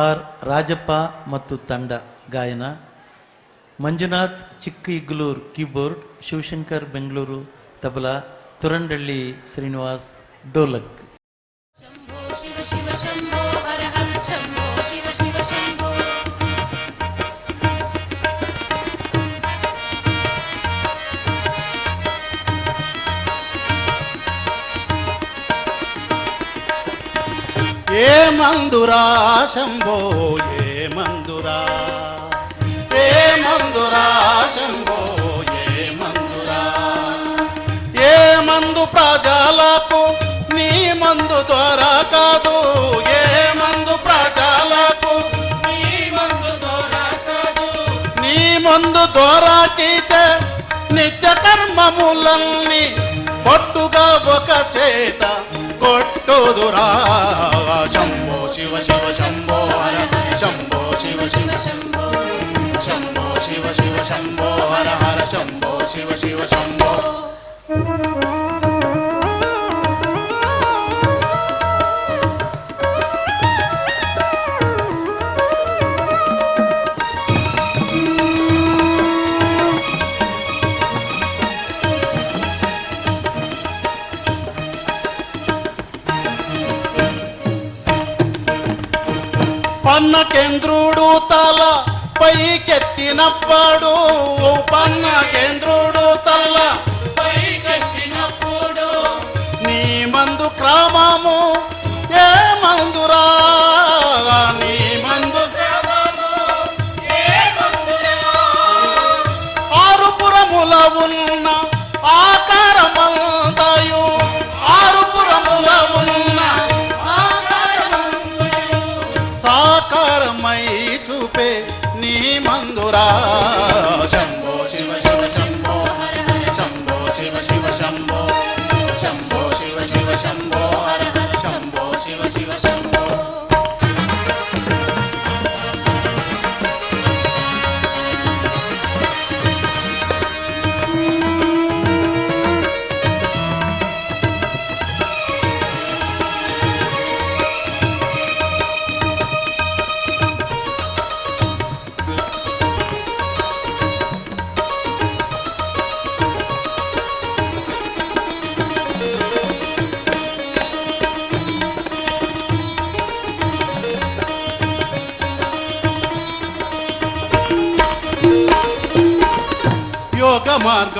R Rajappa ಮತ್ತು ತಂಡ ಗಾಯನ. ಮಂಜುನಾಥ್ ಚಿಕ್ಕ ಇಗ್ಲೂರ್ ಕೀಬೋರ್ಡ್, ಶಿವಶಂಕರ್ ಬೆಂಗಳೂರು ತಬಲಾ, ತುರಂಡಳ್ಳಿ ಶ್ರೀನಿವಾಸ್ ಡೋಲಕ್. ఏ మందురా శంభో ఏ మందురా? ఏ మందురా శంభో ఏ మందురా? ఏ మందు ప్రజలకు నీ మందు ద్వారా కాదు. ఏ మందు ప్రజలకు నీ మందు ద్వారా కాదు నీ మందు ద్వారాకైతే నిత్య కర్మములన్నీ పట్టుగా ఒక చేత కొట్టుదురా. శంభో శివ శివ శంభో హర హర. శంభో శివ శివ శంభో. శంభో శివ శివ శంభో హర హర. శంభో శివ శివ శంభో. కేంద్రుడు తల పైకెత్తినప్పుడు పన్నకేంద్రుడు తల పైకెత్తినప్పుడు నీ మందు క్రమము ఏ మందురా? నీ మందు ఆరుపురములవున్న ఏ ఉన్న మందురా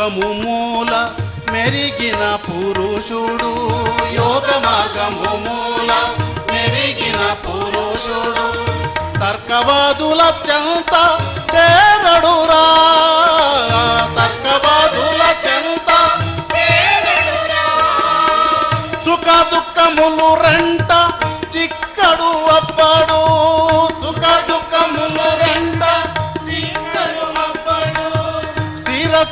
మార్గము మూల మెరిగిన పురుషుడు. యోగ మార్గము మూల మెరిగిన పురుషుడు. తర్కవాదుల చెంత చేరడురా. తర్కవాదుల చెంత సుఖ దుఃఖములు రెంట చిక్కడు అప్పడు సుఖ దుఃఖములు స్థిర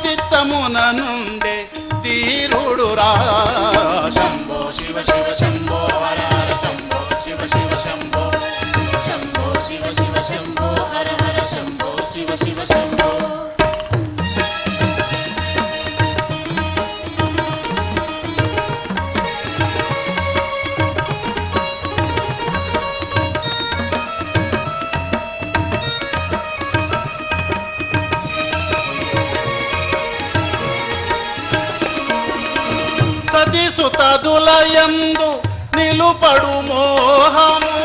నిలుపడు మోహము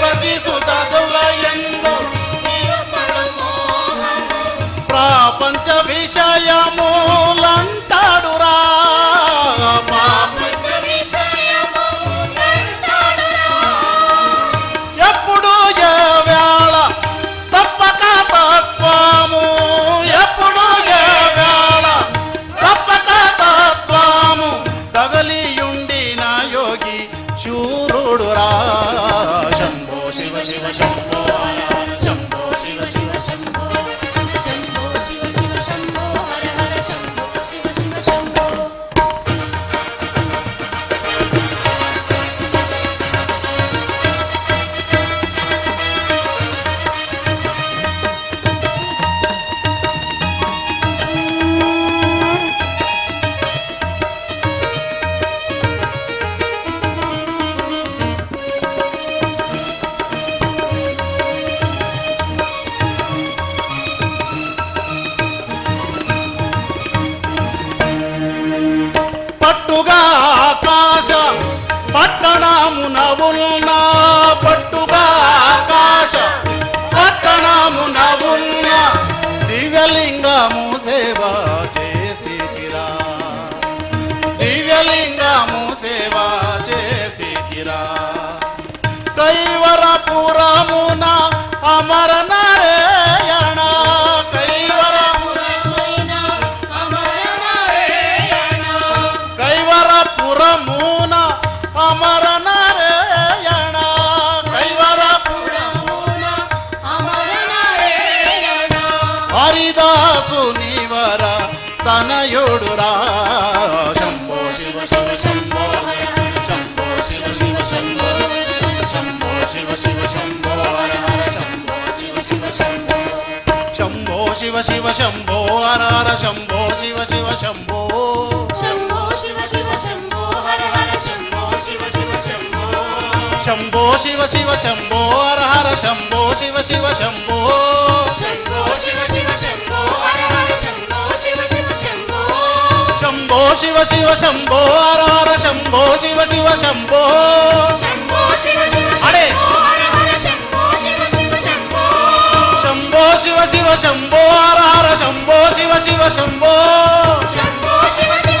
సతి సుతదులయందు శంభో శివ శివ శంభో పురమున అమర నారాయణ కైవర కైవర పురమున అమర నారాయణ కైవర హరిదాసు నివర తనయుడు రా శివ శివ శంభో హర హర శంభో శివ శివ శంభో శంభో శివ శివ శంభో హర హర శంభో శివ శివ శంభో శంభో శివ శివ శంభో హర హర శంభో శివ శివ శంభో శంభో శివ శివ శంభో హర హర శంభో శివ శివ శంభో శంభో శివ శివ శంభో హర హర శంభో శివ శివ శంభో శంభో శివ శివ శంభో హర శివ శంభో హర హర శంభో శివ శివ శంభో. శంభో శివ శివ